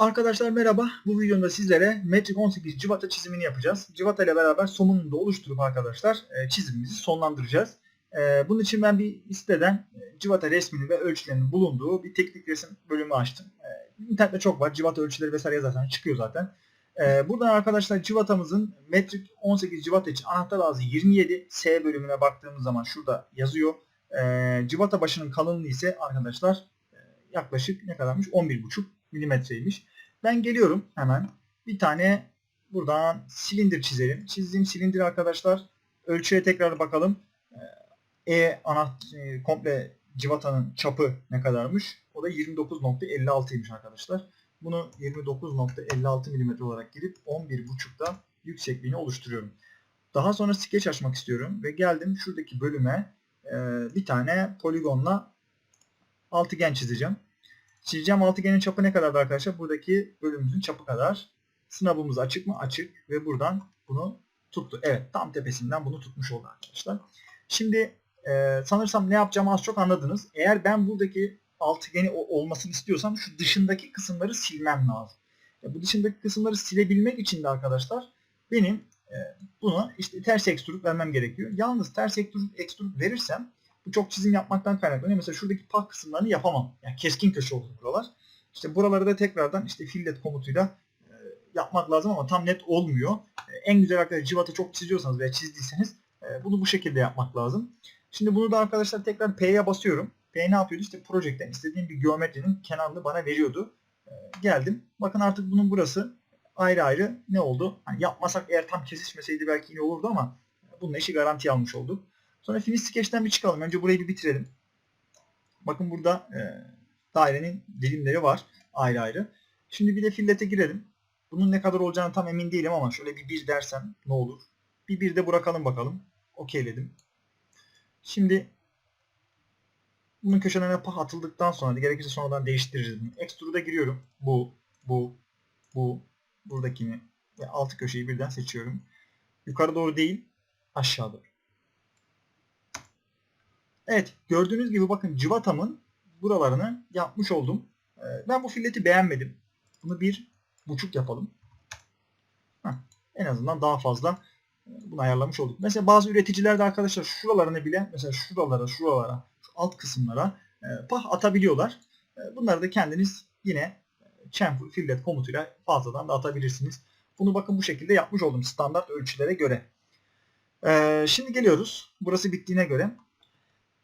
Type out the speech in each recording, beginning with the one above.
Arkadaşlar merhaba. Bu videomda sizlere Metric 18 civata çizimini yapacağız. Civata ile beraber somununu da oluşturup arkadaşlar e, çizimimizi sonlandıracağız. E, Bunun için ben bir siteden e, civata resmini ve ölçülerinin bulunduğu bir teknik resim bölümü açtım. İnternette çok var. Civata ölçüleri vesaire yazarsan çıkıyor zaten. Buradan arkadaşlar civatamızın Metric 18 civata için anahtar ağzı 27 S bölümüne baktığımız zaman şurada yazıyor. Civata başının kalınlığı ise arkadaşlar yaklaşık ne kadarmış? 11,5 milimetreymiş. Ben geliyorum hemen. Bir tane buradan silindir çizelim. Çizdiğim silindir arkadaşlar. Ölçüye tekrar bakalım. Ee, E ana e, komple civatanın çapı ne kadarmış? O da 29.56'ymış arkadaşlar. Bunu 29.56 mm olarak girip 11.5'da yüksekliğini oluşturuyorum. Daha sonra skeç açmak istiyorum ve geldim şuradaki bölüme e, bir tane poligonla altıgen çizeceğim. Çizeceğim altıgenin çapı ne kadardı arkadaşlar? Buradaki bölümümüzün çapı kadar. Sınavımız açık mı? Açık. Ve buradan bunu tuttu. Evet tam tepesinden bunu tutmuş oldu arkadaşlar. Şimdi e, sanırsam ne yapacağımı az çok anladınız. Eğer ben buradaki altıgeni olmasını istiyorsam şu dışındaki kısımları silmem lazım. E, bu dışındaki kısımları silebilmek için de arkadaşlar benim e, buna işte ters ekstrut vermem gerekiyor. Yalnız ters ekstrut, ekstrut verirsem bu çok çizim yapmaktan kaynaklanıyor. Mesela şuradaki pah kısımlarını yapamam. Yani keskin köşe olur buralar. İşte buraları da tekrardan işte fillet komutuyla e, yapmak lazım ama tam net olmuyor. E, en güzel arkadaşlar civata çok çiziyorsanız veya çizdiyseniz e, bunu bu şekilde yapmak lazım. Şimdi bunu da arkadaşlar tekrar P'ye basıyorum. P ne yapıyordu? İşte projekten istediğim bir geometrinin kenarını bana veriyordu. Geldim. Bakın artık bunun burası ayrı ayrı ne oldu? Hani yapmasak eğer tam kesişmeseydi belki yine olurdu ama bunun işi garanti almış olduk. Sonra finish sketch'ten bir çıkalım. Önce burayı bir bitirelim. Bakın burada e, dairenin dilimleri var ayrı ayrı. Şimdi bir de fillete girelim. Bunun ne kadar olacağını tam emin değilim ama şöyle bir 1 dersem ne olur? Bir 1 de bırakalım bakalım. Okeyledim. Şimdi bunun köşelerine pah atıldıktan sonra gerekirse sonradan değiştiririz. Extrude'a giriyorum. Bu, bu, bu, buradakini ve alt köşeyi birden seçiyorum. Yukarı doğru değil, aşağı doğru. Evet gördüğünüz gibi bakın cıvatamın buralarını yapmış oldum. Ee, Ben bu filleti beğenmedim. Bunu bir buçuk yapalım. Heh, en azından daha fazla e, bunu ayarlamış olduk. Mesela bazı üreticiler de arkadaşlar şuralarını bile mesela şuralara şuralara şu alt kısımlara e, pah atabiliyorlar. E, Bunları da kendiniz yine chamfer fillet komutuyla fazladan da atabilirsiniz. Bunu bakın bu şekilde yapmış oldum standart ölçülere göre. Ee, Şimdi geliyoruz. Burası bittiğine göre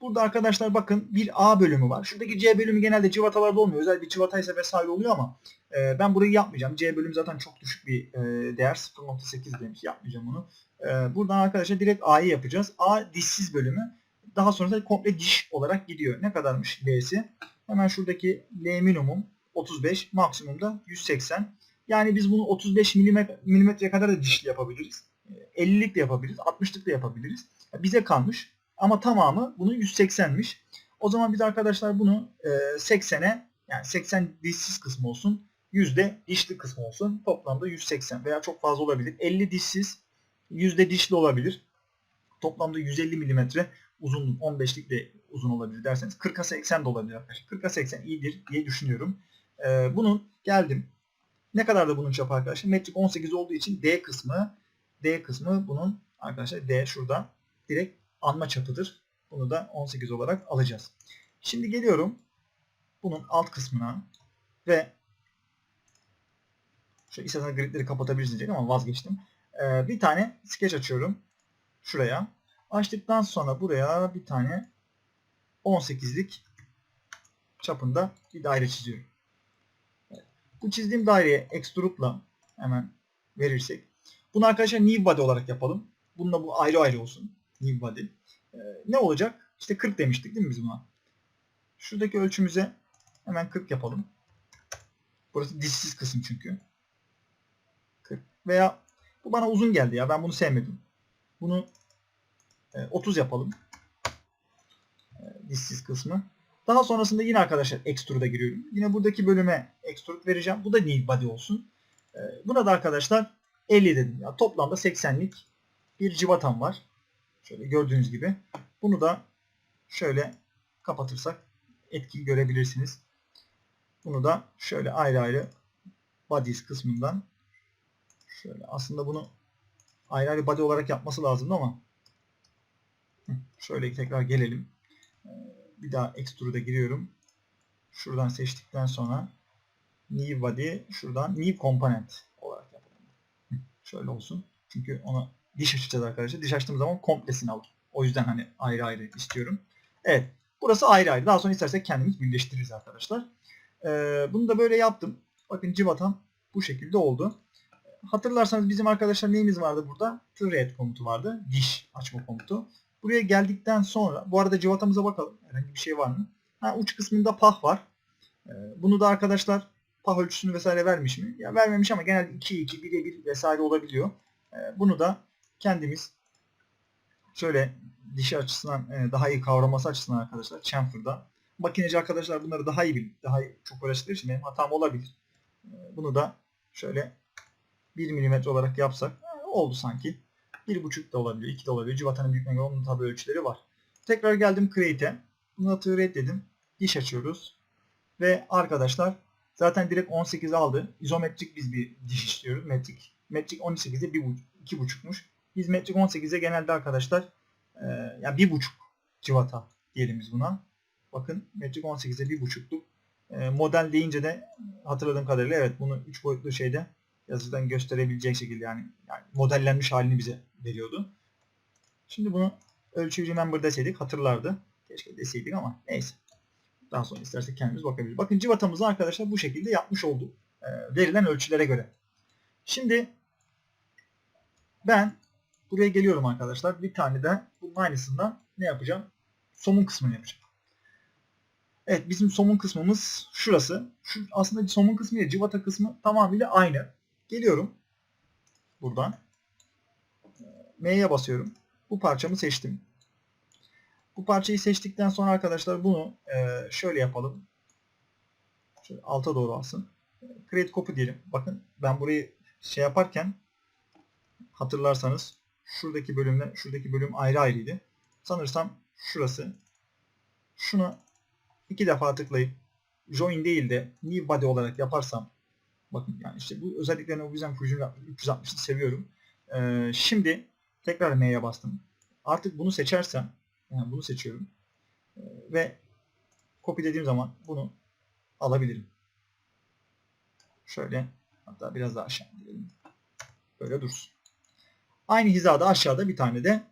Burada arkadaşlar bakın bir A bölümü var. Şuradaki C bölümü genelde civatalarda olmuyor. Özel bir civataysa vesaire oluyor ama e, ben burayı yapmayacağım. C bölüm zaten çok düşük bir e, değer. 0.8 demiş. Yapmayacağım onu. E, buradan arkadaşlar direkt A'yı yapacağız. A dişsiz bölümü. Daha sonra da komple diş olarak gidiyor. Ne kadarmış L'si? Hemen şuradaki L minimum 35, maksimum da 180. Yani biz bunu 35 milimetreye kadar da dişli yapabiliriz. E, 50'lik de yapabiliriz. 60'lık da yapabiliriz. Bize kalmış. Ama tamamı bunun 180'miş. O zaman biz arkadaşlar bunu e, 80'e yani 80 dişsiz kısmı olsun. yüzde dişli kısmı olsun. Toplamda 180 veya çok fazla olabilir. 50 dişsiz yüzde dişli olabilir. Toplamda 150 milimetre uzunluk 15'lik de uzun olabilir derseniz 40'a 80 de olabilir arkadaşlar. 40'a 80 iyidir diye düşünüyorum. E, bunun geldim. Ne kadar da bunun çapı arkadaşlar? Metrik 18 olduğu için D kısmı D kısmı bunun arkadaşlar D şurada direkt anma çapıdır. Bunu da 18 olarak alacağız. Şimdi geliyorum bunun alt kısmına ve şu istersen gridleri kapatabiliriz diyecek ama vazgeçtim. Ee, bir tane sketch açıyorum. Şuraya. Açtıktan sonra buraya bir tane 18'lik çapında bir daire çiziyorum. Bu çizdiğim daireye extrude'la hemen verirsek. Bunu arkadaşlar new body olarak yapalım. Bununla bu ayrı ayrı olsun. New body. Ee, ne olacak? İşte 40 demiştik değil mi biz buna? Şuradaki ölçümüze hemen 40 yapalım. Burası dişsiz kısım çünkü. 40. Veya bu bana uzun geldi ya. Ben bunu sevmedim. Bunu e, 30 yapalım. E, dişsiz kısmı. Daha sonrasında yine arkadaşlar extrude'a giriyorum. Yine buradaki bölüme extrude vereceğim. Bu da new body olsun. E, buna da arkadaşlar 50 dedim. Ya, toplamda 80'lik bir civatam var. Şöyle gördüğünüz gibi. Bunu da şöyle kapatırsak etkiyi görebilirsiniz. Bunu da şöyle ayrı ayrı bodies kısmından şöyle aslında bunu ayrı ayrı body olarak yapması lazımdı ama şöyle tekrar gelelim. Ee, Bir daha extrude'a giriyorum. Şuradan seçtikten sonra new body şuradan new component olarak yapalım. Şöyle olsun. Çünkü ona diş açacağız arkadaşlar. Diş açtığım zaman komplesini alır. O yüzden hani ayrı ayrı istiyorum. Evet. Burası ayrı ayrı. Daha sonra istersek kendimiz birleştiririz arkadaşlar. Ee, bunu da böyle yaptım. Bakın civatam bu şekilde oldu. Hatırlarsanız bizim arkadaşlar neyimiz vardı burada? Thread komutu vardı. Diş açma komutu. Buraya geldikten sonra bu arada civatamıza bakalım. Herhangi bir şey var mı? Ha, uç kısmında pah var. Ee, bunu da arkadaşlar pah ölçüsünü vesaire vermiş mi? Ya vermemiş ama genelde 2 2 1'e 1 vesaire olabiliyor. Ee, bunu da kendimiz şöyle dişi açısından e, daha iyi kavraması açısından arkadaşlar chamfer'da makineci arkadaşlar bunları daha iyi bilir. Daha iyi, çok uğraştıkları için benim hatam olabilir. Ee, Bunu da şöyle 1 mm olarak yapsak e, oldu sanki. 1.5 da olabiliyor, 2 de olabiliyor. Civatanın büyüklüğüne göre onun tabi ölçüleri var. Tekrar geldim Create'e. Bunu atığı reddedim. Diş açıyoruz. Ve arkadaşlar zaten direkt 18 aldı. İzometrik biz bir diş istiyoruz. Metrik. Metrik 18'e 2.5'muş. Biz metrik 18'e genelde arkadaşlar e, yani 1.5 civata diyelim biz buna. Bakın metrik 18'e 1.5'luk. E, model deyince de hatırladığım kadarıyla evet bunu 3 boyutlu şeyde yazıdan gösterebilecek şekilde yani, yani modellenmiş halini bize veriyordu. Şimdi bunu ölçü remember deseydik hatırlardı. Keşke deseydik ama neyse. Daha sonra istersek kendimiz bakabiliriz. Bakın civatamızı arkadaşlar bu şekilde yapmış olduk. E, verilen ölçülere göre. Şimdi ben buraya geliyorum arkadaşlar. Bir tane de bunun aynısından ne yapacağım? Somun kısmını yapacağım. Evet bizim somun kısmımız şurası. Şu aslında somun kısmı ile civata kısmı tamamıyla aynı. Geliyorum. Buradan. M'ye basıyorum. Bu parçamı seçtim. Bu parçayı seçtikten sonra arkadaşlar bunu e, şöyle yapalım. Şöyle alta doğru alsın. Create copy diyelim. Bakın ben burayı şey yaparken hatırlarsanız şuradaki bölümle şuradaki bölüm ayrı ayrıydı. Sanırsam şurası. Şunu iki defa tıklayıp join değil de new body olarak yaparsam bakın yani işte bu özelliklerini o yüzden Fusion 360'ı seviyorum. Ee, şimdi tekrar M'ye bastım. Artık bunu seçersem yani bunu seçiyorum. Ee, ve copy dediğim zaman bunu alabilirim. Şöyle hatta biraz daha aşağı indirelim. Böyle dursun. Aynı hizada aşağıda bir tane de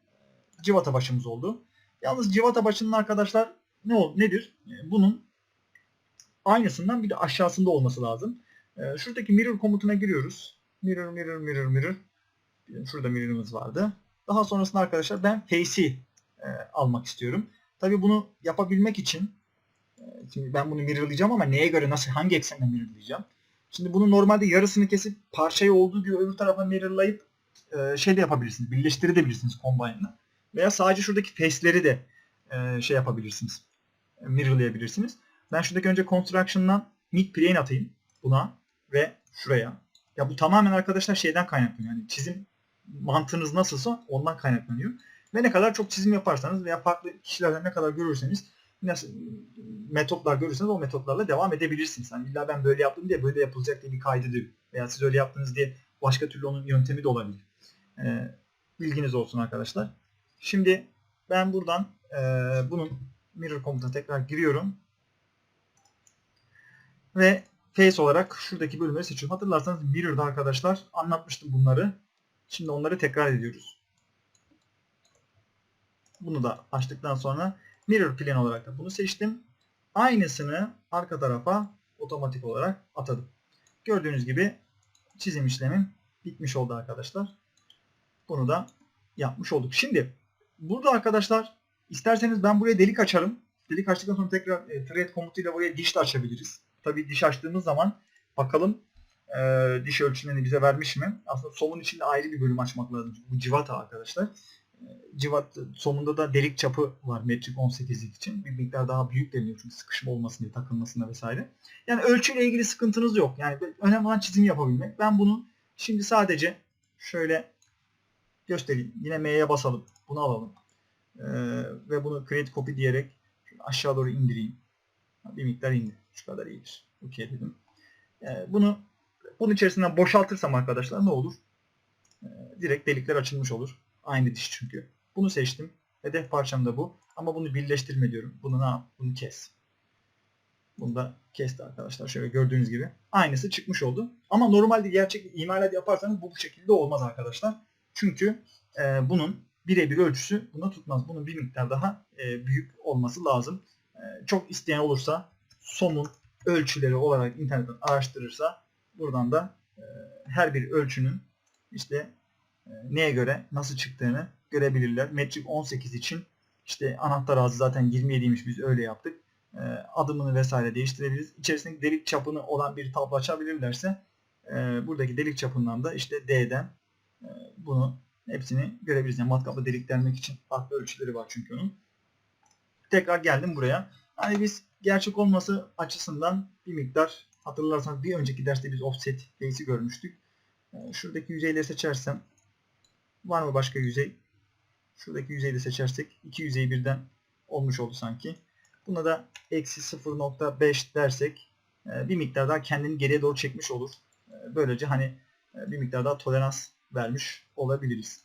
civata başımız oldu. Yalnız civata başının arkadaşlar ne ol nedir? Bunun aynısından bir de aşağısında olması lazım. Şuradaki mirror komutuna giriyoruz. Mirror mirror mirror mirror. Şurada mirror'ımız vardı. Daha sonrasında arkadaşlar ben face'i almak istiyorum. Tabii bunu yapabilmek için e, şimdi ben bunu mirrorlayacağım ama neye göre nasıl hangi eksende mirrorlayacağım? Şimdi bunu normalde yarısını kesip parçayı olduğu gibi öbür tarafa mirrorlayıp e, şey de yapabilirsiniz. Birleştirebilirsiniz combine'la. Veya sadece şuradaki face'leri de e, şey yapabilirsiniz. E, mirrorlayabilirsiniz. Ben şuradaki önce construction'dan mid plane atayım buna ve şuraya. Ya bu tamamen arkadaşlar şeyden kaynaklanıyor. Yani çizim mantığınız nasılsa ondan kaynaklanıyor. Ve ne kadar çok çizim yaparsanız veya farklı kişilerden ne kadar görürseniz nasıl metotlar görürseniz o metotlarla devam edebilirsiniz. Yani illa ben böyle yaptım diye böyle yapılacak diye bir kaydı değil. Veya siz öyle yaptınız diye başka türlü onun yöntemi de olabilir. Ee, bilginiz olsun arkadaşlar. Şimdi ben buradan e, bunun mirror komutuna tekrar giriyorum. Ve face olarak şuradaki bölümleri seçiyorum. Hatırlarsanız mirror'da arkadaşlar anlatmıştım bunları. Şimdi onları tekrar ediyoruz. Bunu da açtıktan sonra mirror plane olarak da bunu seçtim. Aynısını arka tarafa otomatik olarak atadım. Gördüğünüz gibi çizim işlemim bitmiş oldu arkadaşlar. Bunu da yapmış olduk. Şimdi burada arkadaşlar isterseniz ben buraya delik açarım. Delik açtıktan sonra tekrar e, thread komutuyla buraya diş de açabiliriz. Tabi diş açtığımız zaman bakalım e, diş ölçülerini bize vermiş mi? Aslında somun içinde ayrı bir bölüm açmak lazım. Bu civata arkadaşlar. E, civat somunda da delik çapı var metrik 18'lik için. Bir miktar daha büyük deniliyor çünkü sıkışma olmasın diye takılmasına vesaire. Yani ölçüyle ilgili sıkıntınız yok. Yani önemli olan çizim yapabilmek. Ben bunu şimdi sadece şöyle göstereyim. Yine M'ye basalım. Bunu alalım. Ee, ve bunu create copy diyerek aşağı doğru indireyim. Bir miktar indi. Şu kadar iyidir. OK dedim. Ee, bunu Bunun içerisinden boşaltırsam arkadaşlar ne olur? Ee, direkt delikler açılmış olur. Aynı diş çünkü. Bunu seçtim. Hedef parçam da bu. Ama bunu birleştirme diyorum. Bunu ne yap? Bunu kes. Bunu da kesti arkadaşlar. Şöyle gördüğünüz gibi. Aynısı çıkmış oldu. Ama normalde gerçek imalat yaparsanız bu bu şekilde olmaz arkadaşlar. Çünkü e, bunun birebir ölçüsü buna tutmaz. Bunun bir miktar daha e, büyük olması lazım. E, çok isteyen olursa somun ölçüleri olarak internetten araştırırsa buradan da e, her bir ölçünün işte e, neye göre nasıl çıktığını görebilirler. Metric 18 için işte anahtar ağzı zaten 27'ymiş biz öyle yaptık. E, adımını vesaire değiştirebiliriz. İçerisindeki delik çapını olan bir tablo açabilirlerse e, buradaki delik çapından da işte D'den bunu hepsini görebiliriz. Yani matkapla delik delmek için farklı ölçüleri var çünkü onun. Tekrar geldim buraya. Hani biz gerçek olması açısından bir miktar hatırlarsanız bir önceki derste biz offset base'i görmüştük. Ee, Şuradaki yüzeyleri seçersem var mı başka yüzey? Şuradaki yüzeyi de seçersek iki yüzeyi birden olmuş oldu sanki. Buna da eksi 0.5 dersek e, bir miktar daha kendini geriye doğru çekmiş olur. E, Böylece hani e, bir miktar daha tolerans vermiş olabiliriz.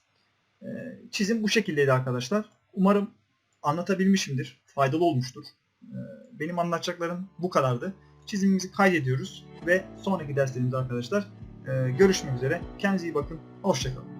E, Çizim bu şekildeydi arkadaşlar. Umarım anlatabilmişimdir. Faydalı olmuştur. E, Benim anlatacaklarım bu kadardı. Çizimimizi kaydediyoruz ve sonraki derslerimizde arkadaşlar e, görüşmek üzere. Kendinize iyi bakın. Hoşçakalın.